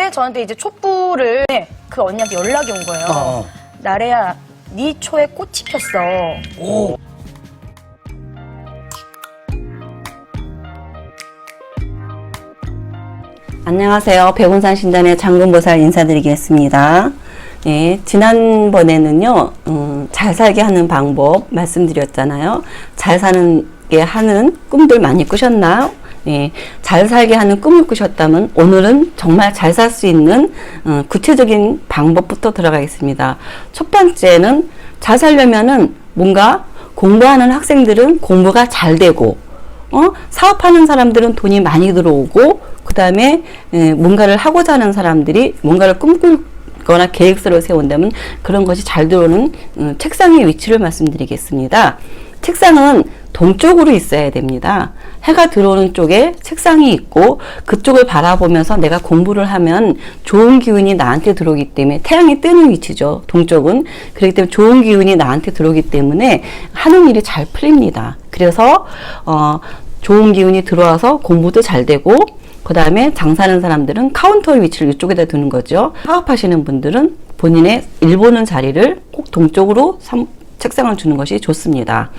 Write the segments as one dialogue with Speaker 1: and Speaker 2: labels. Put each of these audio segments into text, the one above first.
Speaker 1: 근데 저한테 이제 촛불을 그 언니한테 연락이 온 거예요.
Speaker 2: 어.
Speaker 1: 나래야, 네 초에 꽃이 폈어.
Speaker 2: 오.
Speaker 3: 안녕하세요. 백운산 신단의 장군보살 인사드리겠습니다. 예, 지난번에는요, 음, 잘 살게 하는 방법 말씀드렸잖아요. 잘 사는 게 하는 꿈들 많이 꾸셨나요? 예, 잘 살게 하는 꿈을 꾸셨다면 오늘은 정말 잘 살 수 있는 어, 구체적인 방법부터 들어가겠습니다. 첫 번째는 잘 살려면은 뭔가 공부하는 학생들은 공부가 잘 되고 어? 사업하는 사람들은 돈이 많이 들어오고 그 다음에 뭔가를 하고자 하는 사람들이 뭔가를 꿈꾸거나 계획서를 세운다면 그런 것이 잘 들어오는 음, 책상의 위치를 말씀드리겠습니다. 책상은 동쪽으로 있어야 됩니다. 해가 들어오는 쪽에 책상이 있고 그쪽을 바라보면서 내가 공부를 하면 좋은 기운이 나한테 들어오기 때문에 태양이 뜨는 위치죠. 동쪽은. 그렇기 때문에 좋은 기운이 나한테 들어오기 때문에 하는 일이 잘 풀립니다. 그래서 어, 좋은 기운이 들어와서 공부도 잘 되고 그 다음에 장사하는 사람들은 카운터 위치를 이쪽에다 두는 거죠. 사업하시는 분들은 본인의 일 보는 자리를 꼭 동쪽으로 삼- 책상을 주는 것이 좋습니다.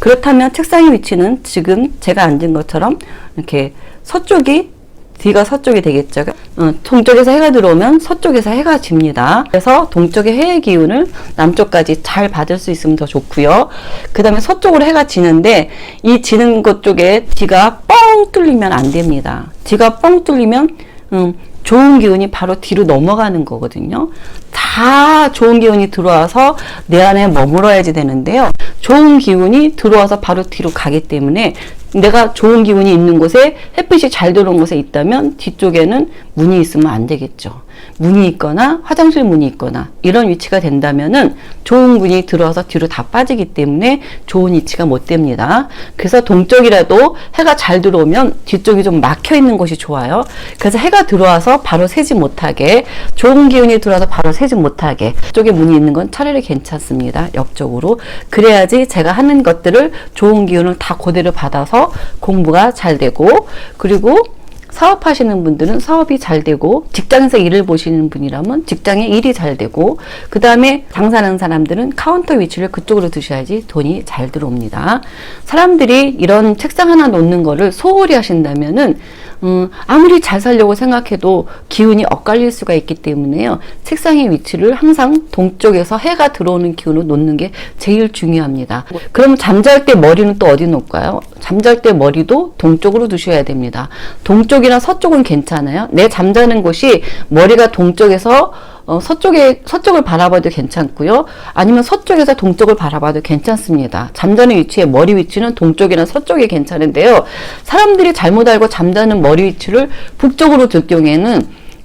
Speaker 3: 그렇다면 책상의 위치는 지금 제가 앉은 것처럼 이렇게 서쪽이 뒤가 서쪽이 되겠죠. 어, 동쪽에서 해가 들어오면 서쪽에서 해가 집니다. 그래서 동쪽의 해의 기운을 남쪽까지 잘 받을 수 있으면 더 좋고요. 그 다음에 서쪽으로 해가 지는데 이 지는 것 쪽에 뒤가 뻥 뚫리면 안 됩니다. 뒤가 뻥 뚫리면 음, 좋은 기운이 바로 뒤로 넘어가는 거거든요. 다 좋은 기운이 들어와서 내 안에 머물어야지 되는데요. 좋은 기운이 들어와서 바로 뒤로 가기 때문에 내가 좋은 기운이 있는 곳에 햇빛이 잘 들어온 곳에 있다면 뒤쪽에는 문이 있으면 안 되겠죠. 문이 있거나 화장실 문이 있거나 이런 위치가 된다면은 좋은 분이 들어와서 뒤로 다 빠지기 때문에 좋은 위치가 못 됩니다. 그래서 동쪽이라도 해가 잘 들어오면 뒤쪽이 좀 막혀 있는 곳이 좋아요. 그래서 해가 들어와서 바로 새지 못하게 좋은 기운이 들어와서 바로 새지 못하게 쪽에 문이 있는 건 차라리 괜찮습니다. 옆쪽으로 그래야지 제가 하는 것들을 좋은 기운을 다 그대로 받아서 공부가 잘 되고 그리고 사업하시는 분들은 사업이 잘 되고 직장에서 일을 보시는 분이라면 직장에 일이 잘 되고 그 다음에 장사하는 사람들은 카운터 위치를 그쪽으로 두셔야지 돈이 잘 들어옵니다. 사람들이 이런 책상 하나 놓는 거를 소홀히 하신다면은 음, 아무리 잘 살려고 생각해도 기운이 엇갈릴 수가 있기 때문에요. 책상의 위치를 항상 동쪽에서 해가 들어오는 기운으로 놓는 게 제일 중요합니다. 그럼 잠잘 때 머리는 또 어디 놓을까요? 잠잘 때 머리도 동쪽으로 두셔야 됩니다. 동쪽이나 서쪽은 괜찮아요. 내 잠자는 곳이 머리가 동쪽에서 어, 서쪽에 서쪽을 바라봐도 괜찮고요. 아니면 서쪽에서 동쪽을 바라봐도 괜찮습니다. 잠자는 위치의 머리 위치는 동쪽이나 서쪽이 괜찮은데요. 사람들이 잘못 알고 잠자는 머리 위치를 북쪽으로 둘 경우에는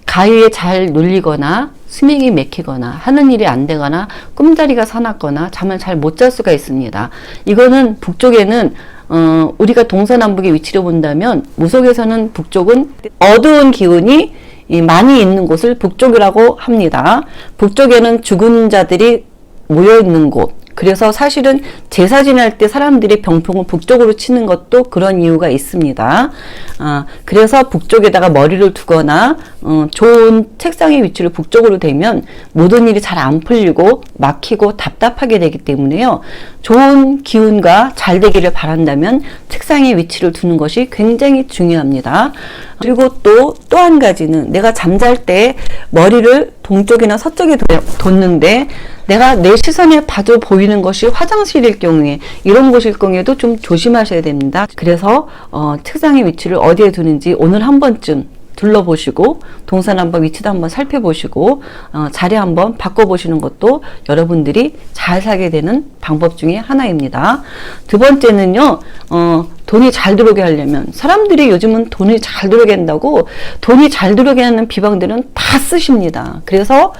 Speaker 3: 가위에 잘 눌리거나 수명이 맥히거나 하는 일이 안 되거나 꿈자리가 사납거나 잠을 잘 못 잘 수가 있습니다. 이거는 북쪽에는 어, 우리가 동서남북의 위치로 본다면 무속에서는 북쪽은 어두운 기운이 이 많이 있는 곳을 북쪽이라고 합니다. 북쪽에는 죽은 자들이 모여 있는 곳. 그래서 사실은 제사 지낼 때 사람들이 병풍을 북쪽으로 치는 것도 그런 이유가 있습니다. 아, 그래서 북쪽에다가 머리를 두거나 어, 좋은 책상의 위치를 북쪽으로 되면 모든 일이 잘 안 풀리고 막히고 답답하게 되기 때문에요. 좋은 기운과 잘 되기를 바란다면 책상의 위치를 두는 것이 굉장히 중요합니다. 그리고 또 또 한 가지는 내가 잠잘 때 머리를 동쪽이나 서쪽에 둬- 뒀는데 내가 내 시선에 봐도 보이는 것이 화장실일 경우에 이런 곳일 경우에도 좀 조심하셔야 됩니다. 그래서 어, 책상의 위치를 어디에 두는지 오늘 한 번쯤 둘러보시고 동선 한번 위치도 한번 살펴보시고 어, 자리 한번 바꿔보시는 것도 여러분들이 잘 살게 되는 방법 중에 하나입니다. 두 번째는요, 어, 돈이 잘 들어오게 하려면 사람들이 요즘은 돈이 잘 들어오게 한다고 돈이 잘 들어오게 하는 비방들은 다 쓰십니다. 그래서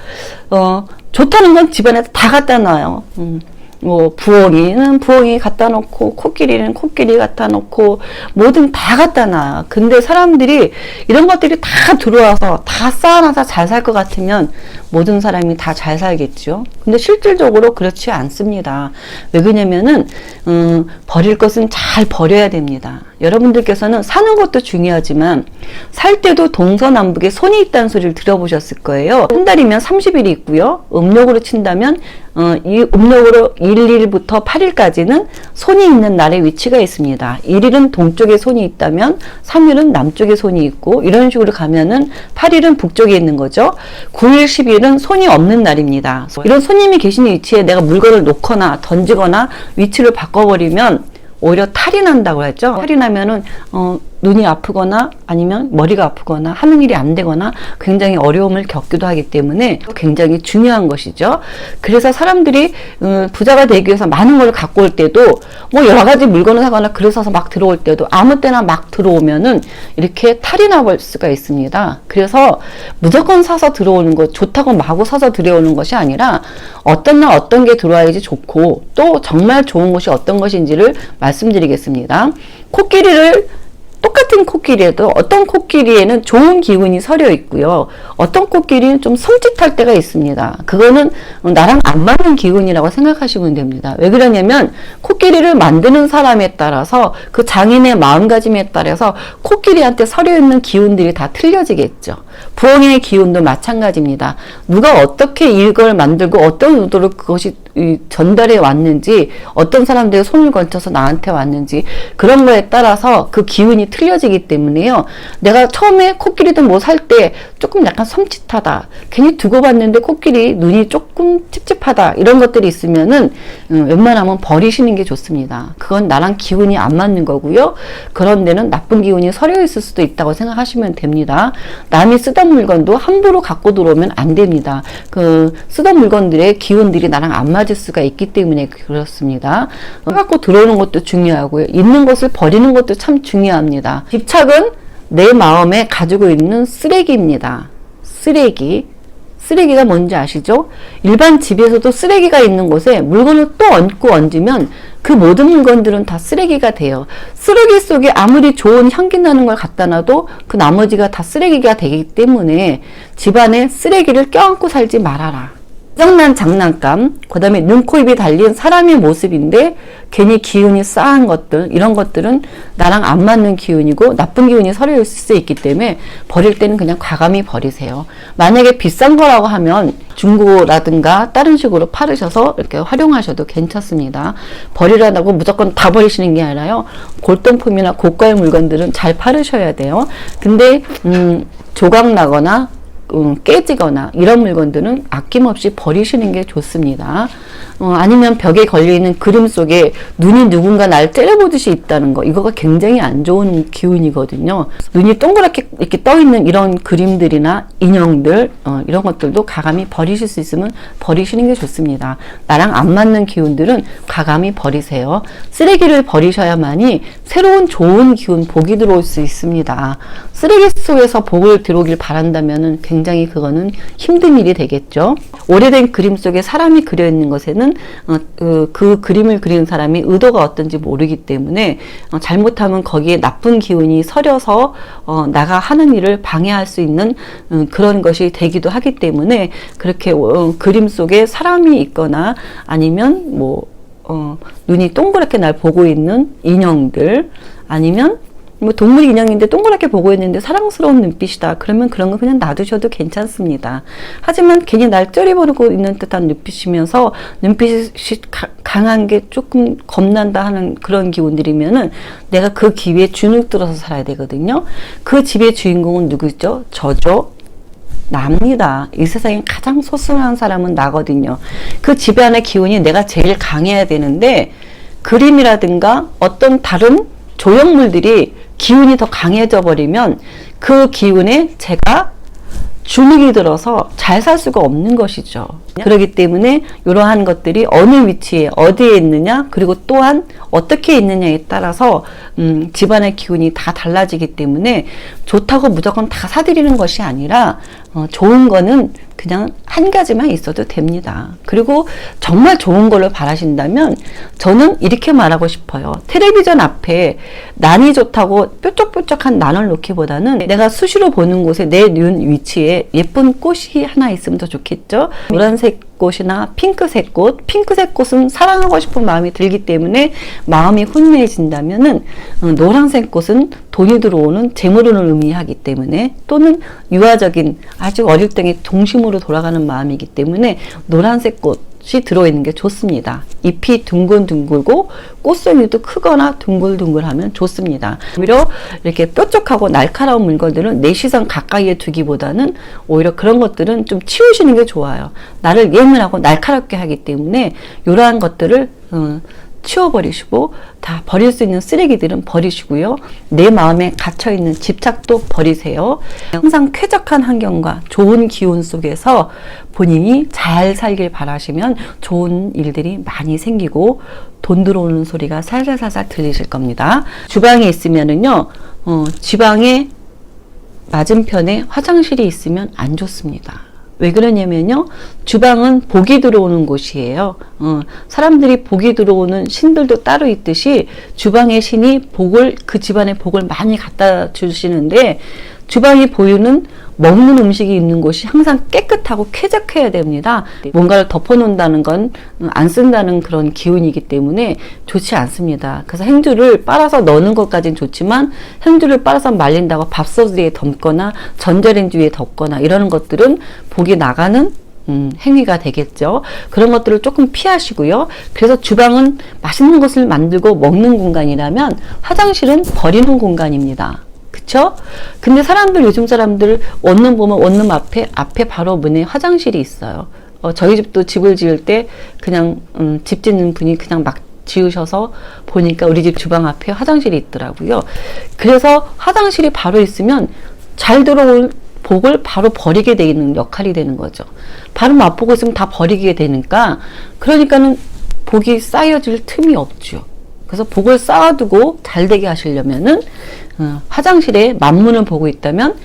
Speaker 3: 어, 좋다는 건 집안에서 다 갖다 놔요. 음. 뭐 부엉이는 부엉이 갖다 놓고 코끼리는 코끼리 갖다 놓고 뭐든 다 갖다 놔. 근데 사람들이 이런 것들이 다 들어와서 다 쌓아놔서 잘 살 것 같으면 모든 사람이 다 잘 살겠죠. 근데 실질적으로 그렇지 않습니다. 왜 그러냐면은 음, 버릴 것은 잘 버려야 됩니다. 여러분들께서는 사는 것도 중요하지만 살 때도 동서남북에 손이 있다는 소리를 들어보셨을 거예요. 한 달이면 30일이 있고요. 음력으로 친다면 어, 이 음력으로 1일부터 8일까지는 손이 있는 날의 위치가 있습니다. 1일은 동쪽에 손이 있다면 3일은 남쪽에 손이 있고 이런 식으로 가면은 8일은 북쪽에 있는 거죠. 9일, 10일은 손이 없는 날입니다. 이런 손님이 계시는 위치에 내가 물건을 놓거나 던지거나 위치를 바꿔버리면 오히려 탈이 난다고 했죠. 탈이 나면은 어, 눈이 아프거나 아니면 머리가 아프거나 하는 일이 안 되거나 굉장히 어려움을 겪기도 하기 때문에 굉장히 중요한 것이죠. 그래서 사람들이 음, 부자가 되기 위해서 많은 걸 갖고 올 때도 뭐 여러 가지 물건을 사거나 그래서 막 들어올 때도 아무 때나 막 들어오면은 이렇게 탈이 나볼 수가 있습니다. 그래서 무조건 사서 들어오는 것 좋다고 마구 사서 들어오는 것이 아니라 어떤 날 어떤 게 들어와야지 좋고 또 정말 좋은 것이 어떤 것인지를 말씀드리겠습니다. 코끼리를 똑같은 코끼리에도 어떤 코끼리에는 좋은 기운이 서려 있고요. 어떤 코끼리는 좀 섬찟할 때가 있습니다. 그거는 나랑 안 맞는 기운이라고 생각하시면 됩니다. 왜 그러냐면 코끼리를 만드는 사람에 따라서 그 장인의 마음가짐에 따라서 코끼리한테 서려 있는 기운들이 다 틀려지겠죠. 부엉이의 기운도 마찬가지입니다. 누가 어떻게 이걸 만들고 어떤 의도로 그것이 이 전달해 왔는지 어떤 사람들의 손을 거쳐서 나한테 왔는지 그런 거에 따라서 그 기운이 틀려지기 때문에요. 내가 처음에 코끼리든 뭐살 때 조금 약간 섬찟하다. 괜히 두고 봤는데 코끼리 눈이 조금 찝찝하다. 이런 것들이 있으면은 음, 웬만하면 버리시는 게 좋습니다. 그건 나랑 기운이 안 맞는 거고요. 그런 데는 나쁜 기운이 서려 있을 수도 있다고 생각하시면 됩니다. 남이 쓰던 물건도 함부로 갖고 들어오면 안 됩니다. 그 쓰던 물건들의 기운들이 나랑 안 맞을 수가 있기 때문에 그렇습니다. 갖고 들어오는 것도 중요하고요. 있는 것을 버리는 것도 참 중요합니다. 집착은 내 마음에 가지고 있는 쓰레기입니다. 쓰레기. 쓰레기가 뭔지 아시죠? 일반 집에서도 쓰레기가 있는 곳에 물건을 또 얹고 얹으면 그 모든 물건들은 다 쓰레기가 돼요. 쓰레기 속에 아무리 좋은 향기 나는 걸 갖다 놔도 그 나머지가 다 쓰레기가 되기 때문에 집안에 쓰레기를 껴안고 살지 말아라. 짜증난 장난감, 그 다음에 눈, 코, 입이 달린 사람의 모습인데 괜히 기운이 싸한 것들, 이런 것들은 나랑 안 맞는 기운이고 나쁜 기운이 서려 있을 수 있기 때문에 버릴 때는 그냥 과감히 버리세요. 만약에 비싼 거라고 하면 중고라든가 다른 식으로 팔으셔서 이렇게 활용하셔도 괜찮습니다. 버리라고 무조건 다 버리시는 게 아니라요. 골동품이나 고가의 물건들은 잘 팔으셔야 돼요. 근데, 음, 조각 나거나 음, 깨지거나 이런 물건들은 아낌없이 버리시는 게 좋습니다. 어, 아니면 벽에 걸려있는 그림 속에 눈이 누군가 날 째려보듯이 있다는 거 이거가 굉장히 안 좋은 기운이거든요. 눈이 동그랗게 이렇게 떠있는 이런 그림들이나 인형들 어, 이런 것들도 가감히 버리실 수 있으면 버리시는 게 좋습니다. 나랑 안 맞는 기운들은 가감히 버리세요. 쓰레기를 버리셔야만이 새로운 좋은 기운 복이 들어올 수 있습니다. 쓰레기 속에서 복을 들어오길 바란다면은 굉장히 그거는 힘든 일이 되겠죠. 오래된 그림 속에 사람이 그려 있는 것에 는 어, 그, 그 그림을 그리는 사람이 의도가 어떤지 모르기 때문에 어, 잘못하면 거기에 나쁜 기운이 서려서 어, 나가 하는 일을 방해할 수 있는 음, 그런 것이 되기도 하기 때문에 그렇게 어, 그림 속에 사람이 있거나 아니면 뭐 어, 눈이 동그랗게 날 보고 있는 인형들 아니면 뭐 동물 인형인데 동그랗게 보고 있는데 사랑스러운 눈빛이다. 그러면 그런 거 그냥 놔두셔도 괜찮습니다. 하지만 괜히 날 째려보고 있는 듯한 눈빛이면서 눈빛이 가- 강한 게 조금 겁난다 하는 그런 기운들이면은 내가 그 기회에 주눅 들어서 살아야 되거든요. 그 집의 주인공은 누구죠? 저죠. 납니다. 이 세상에 가장 소중한 사람은 나거든요. 그 집안의 기운이 내가 제일 강해야 되는데 그림이라든가 어떤 다른 조형물들이 기운이 더 강해져 버리면 그 기운에 제가 주눅이 들어서 잘 살 수가 없는 것이죠. 그렇기 때문에 이러한 것들이 어느 위치에 어디에 있느냐 그리고 또한 어떻게 있느냐에 따라서 음, 집안의 기운이 다 달라지기 때문에 좋다고 무조건 다 사드리는 것이 아니라 어, 좋은 거는 그냥 한 가지만 있어도 됩니다. 그리고 정말 좋은 걸로 바라신다면 저는 이렇게 말하고 싶어요. 텔레비전 앞에 난이 좋다고 뾰족뾰족한 난을 놓기보다는 내가 수시로 보는 곳에 내 눈 위치에 예쁜 꽃이 하나 있으면 더 좋겠죠. 노란색 꽃이나 핑크색 꽃, 핑크색 꽃은 사랑하고 싶은 마음이 들기 때문에 마음이 혼미해진다면은 어, 노란색 꽃은 돈이 들어오는 재물운을 의미하기 때문에 또는 유아적인 아주 어릴 적의 동심으로 돌아가는 마음이기 때문에 노란색 꽃 이 들어있는 게 좋습니다. 잎이 둥글둥글고 꽃송이도 크거나 둥글둥글하면 좋습니다. 오히려 이렇게 뾰족하고 날카로운 물건들은 내 시선 가까이에 두기보다는 오히려 그런 것들은 좀 치우시는 게 좋아요. 나를 예민하고 날카롭게 하기 때문에 이러한 것들을 어, 치워버리시고 다 버릴 수 있는 쓰레기들은 버리시고요. 내 마음에 갇혀있는 집착도 버리세요. 항상 쾌적한 환경과 좋은 기운 속에서 본인이 잘 살길 바라시면 좋은 일들이 많이 생기고 돈 들어오는 소리가 살살살살 들리실 겁니다. 주방에 있으면은요, 어, 지방에 맞은편에 화장실이 있으면 안 좋습니다. 왜 그러냐면요. 주방은 복이 들어오는 곳이에요. 어, 사람들이 복이 들어오는 신들도 따로 있듯이 주방의 신이 복을, 그 집안에 복을 많이 갖다 주시는데 주방이 보이는 먹는 음식이 있는 곳이 항상 깨끗하고 쾌적해야 됩니다. 뭔가를 덮어놓는다는 건 안 쓴다는 그런 기운이기 때문에 좋지 않습니다. 그래서 행주를 빨아서 넣는 것까지는 좋지만 행주를 빨아서 말린다고 밥솥 위에 덮거나 전자레인지 위에 덮거나 이러는 것들은 복이 나가는 음, 행위가 되겠죠. 그런 것들을 조금 피하시고요. 그래서 주방은 맛있는 것을 만들고 먹는 공간이라면 화장실은 버리는 공간입니다. 그쵸? 근데 사람들, 요즘 사람들 원룸 보면 원룸 앞에, 앞에 바로 문에 화장실이 있어요. 어, 저희 집도 집을 지을 때 그냥, 음, 집 짓는 분이 그냥 막 지으셔서 보니까 우리 집 주방 앞에 화장실이 있더라고요. 그래서 화장실이 바로 있으면 잘 들어올 복을 바로 버리게 되는 역할이 되는 거죠. 바로 맛보고 있으면 다 버리게 되니까, 그러니까는 복이 쌓여질 틈이 없죠. 그래서 복을 쌓아두고 잘 되게 하시려면은 어, 화장실에 만문을 보고 있다면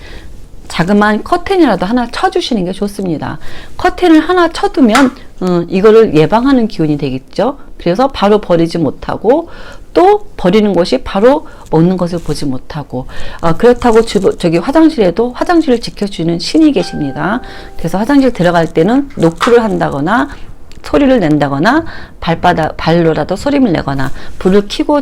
Speaker 3: 자그마한 커튼이라도 하나 쳐주시는 게 좋습니다. 커튼을 하나 쳐두면 어, 이거를 예방하는 기운이 되겠죠. 그래서 바로 버리지 못하고 또 버리는 것이 바로 먹는 것을 보지 못하고 어, 그렇다고 주, 저기 화장실에도 화장실을 지켜주는 신이 계십니다. 그래서 화장실 들어갈 때는 노크를 한다거나 소리를 낸다거나 발바닥 발로라도 소리를 내거나 불을 켜고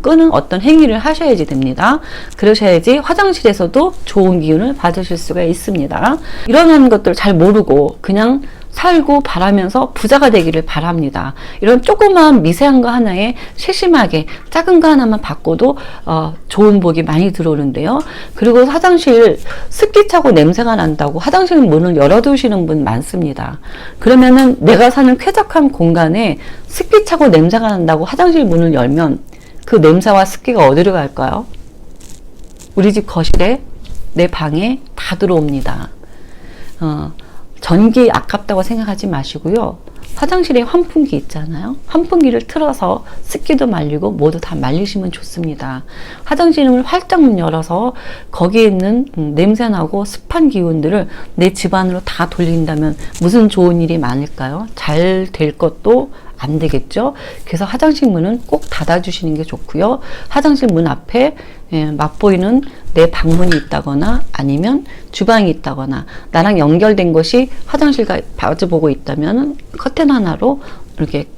Speaker 3: 끄는 어떤 행위를 하셔야지 됩니다. 그러셔야지 화장실에서도 좋은 기운을 받으실 수가 있습니다. 이런 것들 잘 모르고 그냥 살고 바라면서 부자가 되기를 바랍니다. 이런 조그마한 미세한 거 하나에 세심하게 작은 거 하나만 바꿔도 어, 좋은 복이 많이 들어오는데요. 그리고 화장실 습기 차고 냄새가 난다고 화장실 문을 열어두시는 분 많습니다. 그러면은 내가 사는 쾌적한 공간에 습기 차고 냄새가 난다고 화장실 문을 열면 그 냄새와 습기가 어디로 갈까요? 우리 집 거실에 내 방에 다 들어옵니다. 어, 전기 아깝다고 생각하지 마시고요. 화장실에 환풍기 있잖아요. 환풍기를 틀어서 습기도 말리고 모두 다 말리시면 좋습니다. 화장실을 활짝 문 열어서 거기에 있는 음, 냄새나고 습한 기운들을 내 집안으로 다 돌린다면 무슨 좋은 일이 많을까요? 잘 될 것도 안 되겠죠. 그래서 화장실 문은 꼭 닫아주시는 게 좋고요. 화장실 문 앞에 예, 맛보이는 내 방문이 있다거나 아니면 주방이 있다거나 나랑 연결된 것이 화장실과 마주보고 있다면 커튼 하나로 이렇게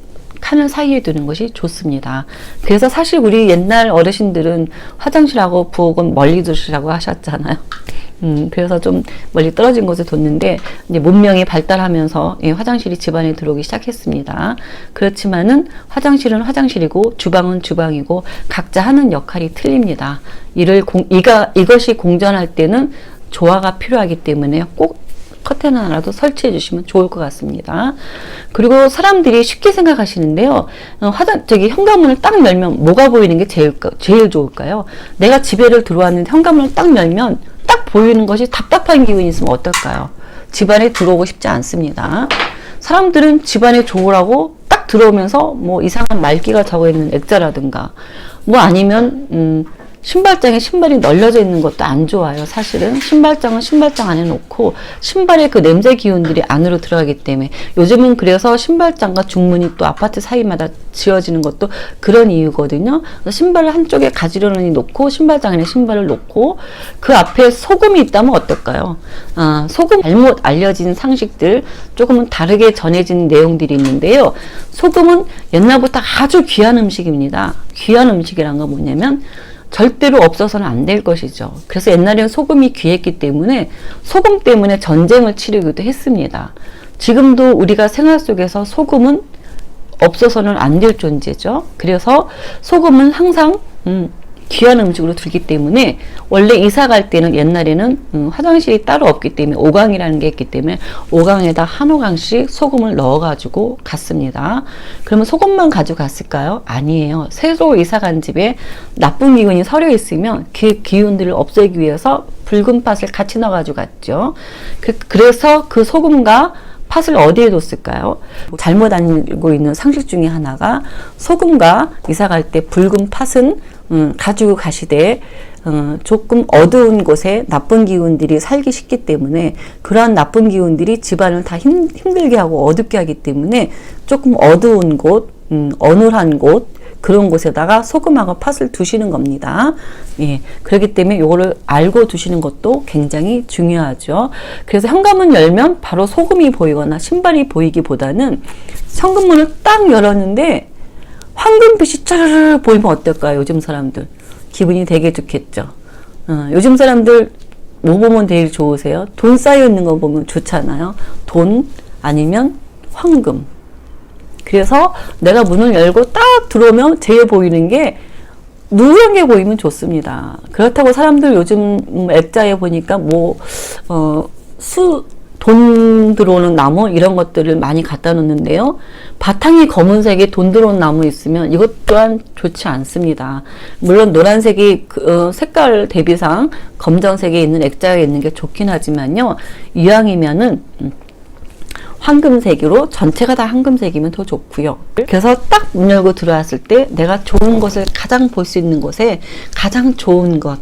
Speaker 3: 칸을 사이에 두는 것이 좋습니다. 그래서 사실 우리 옛날 어르신들은 화장실하고 부엌은 멀리 두시라고 하셨잖아요. 음, 그래서 좀 멀리 떨어진 곳에 뒀는데, 이제 문명이 발달하면서 예, 화장실이 집안에 들어오기 시작했습니다. 그렇지만은 화장실은 화장실이고 주방은 주방이고 각자 하는 역할이 틀립니다. 이를 공, 이가, 이것이 공존할 때는 조화가 필요하기 때문에 꼭 커튼 하나라도 설치해 주시면 좋을 것 같습니다. 그리고 사람들이 쉽게 생각하시는데요. 어, 화장, 저기 현관문을 딱 열면 뭐가 보이는 게 제일, 제일 좋을까요? 내가 집에를 들어왔는데 현관문을 딱 열면 딱 보이는 것이 답답한 기운이 있으면 어떨까요? 집안에 들어오고 싶지 않습니다. 사람들은 집안에 좋으라고 딱 들어오면서 뭐 이상한 말기가 적어 있는 액자라든가 뭐 아니면 음 신발장에 신발이 널려져 있는 것도 안 좋아요. 사실은 신발장은 신발장 안에 놓고 신발의 그 냄새 기운들이 안으로 들어가기 때문에 요즘은 그래서 신발장과 중문이 또 아파트 사이마다 지어지는 것도 그런 이유거든요. 신발을 한쪽에 가지런히 놓고 신발장 안에 신발을 놓고 그 앞에 소금이 있다면 어떨까요? 아, 소금 잘못 알려진 상식들 조금은 다르게 전해진 내용들이 있는데요. 소금은 옛날부터 아주 귀한 음식입니다. 귀한 음식이란 건 뭐냐면 절대로 없어서는 안 될 것이죠. 그래서 옛날에는 소금이 귀했기 때문에 소금 때문에 전쟁을 치르기도 했습니다. 지금도 우리가 생활 속에서 소금은 없어서는 안 될 존재죠. 그래서 소금은 항상 음, 귀한 음식으로 들기 때문에 원래 이사 갈 때는 옛날에는 음, 화장실이 따로 없기 때문에 오강이라는 게 있기 때문에 오강에다 한 오강씩 소금을 넣어 가지고 갔습니다. 그러면 소금만 가지고 갔을까요? 아니에요. 새로 이사 간 집에 나쁜 기운이 서려 있으면 그 기운들을 없애기 위해서 붉은 팥을 같이 넣어 가지고 갔죠. 그, 그래서 그 소금과 팥을 어디에 뒀을까요? 잘못 알고 있는 상식 중에 하나가 소금과 이사 갈 때 붉은 팥은 음, 가지고 가시되 어, 조금 어두운 곳에 나쁜 기운들이 살기 쉽기 때문에 그러한 나쁜 기운들이 집안을 다 힘, 힘들게 하고 어둡게 하기 때문에 조금 어두운 곳, 음, 어눌한 곳 그런 곳에다가 소금하고 팥을 두시는 겁니다. 예. 그렇기 때문에 요거를 알고 두시는 것도 굉장히 중요하죠. 그래서 현관문 열면 바로 소금이 보이거나 신발이 보이기보다는 현관문을 딱 열었는데 황금빛이 짜르르 보이면 어떨까요? 요즘 사람들. 기분이 되게 좋겠죠. 어, 요즘 사람들 뭐 보면 제일 좋으세요? 돈 쌓여 있는 거 보면 좋잖아요. 돈 아니면 황금. 그래서 내가 문을 열고 딱 들어오면 제일 보이는 게 누런 게 보이면 좋습니다. 그렇다고 사람들 요즘 음, 액자에 보니까 뭐, 어, 수, 돈 들어오는 나무 이런 것들을 많이 갖다 놓는데요. 바탕이 검은색에 돈 들어온 나무 있으면 이것 또한 좋지 않습니다. 물론 노란색이 그, 어, 색깔 대비상 검정색에 있는 액자가 있는 게 좋긴 하지만요. 이왕이면은 음, 황금색으로 전체가 다 황금색이면 더 좋고요. 그래서 딱 문 열고 들어왔을 때 내가 좋은 것을 가장 볼 수 있는 곳에 가장 좋은 것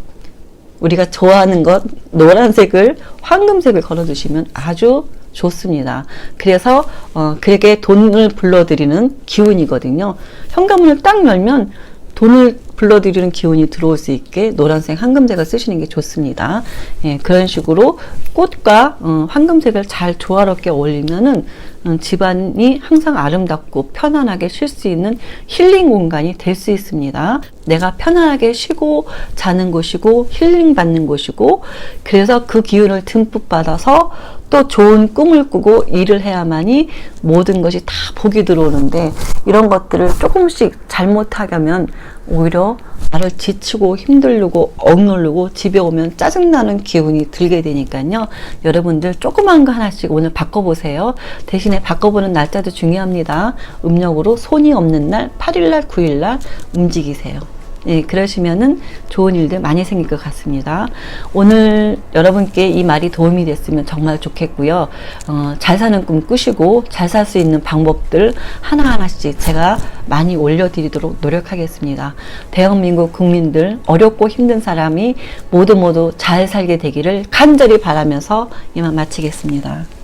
Speaker 3: 우리가 좋아하는 것 노란색을 황금색을 걸어 두시면 아주 좋습니다. 그래서 어 그에게 돈을 불러들이는 기운이거든요. 현관문을 딱 열면 돈을 불러들이는 기운이 들어올 수 있게 노란색, 황금색을 쓰시는 게 좋습니다. 예, 그런 식으로 꽃과 어, 황금색을 잘 조화롭게 어울리면은 음, 집안이 항상 아름답고 편안하게 쉴 수 있는 힐링 공간이 될 수 있습니다. 내가 편안하게 쉬고 자는 곳이고 힐링 받는 곳이고 그래서 그 기운을 듬뿍 받아서 또 좋은 꿈을 꾸고 일을 해야만이 모든 것이 다 복이 들어오는데 이런 것들을 조금씩 잘못하면 오히려 나를 지치고 힘들고 억누르고 집에 오면 짜증나는 기운이 들게 되니까요. 여러분들 조그만 거 하나씩 오늘 바꿔보세요. 대신에 바꿔보는 날짜도 중요합니다. 음력으로 손이 없는 날 8일날 9일날 움직이세요. 예, 그러시면은 좋은 일들 많이 생길 것 같습니다. 오늘 여러분께 이 말이 도움이 됐으면 정말 좋겠고요. 어, 잘 사는 꿈 꾸시고 잘 살 수 있는 방법들 하나하나씩 제가 많이 올려드리도록 노력하겠습니다. 대한민국 국민들 어렵고 힘든 사람이 모두 모두 잘 살게 되기를 간절히 바라면서 이만 마치겠습니다.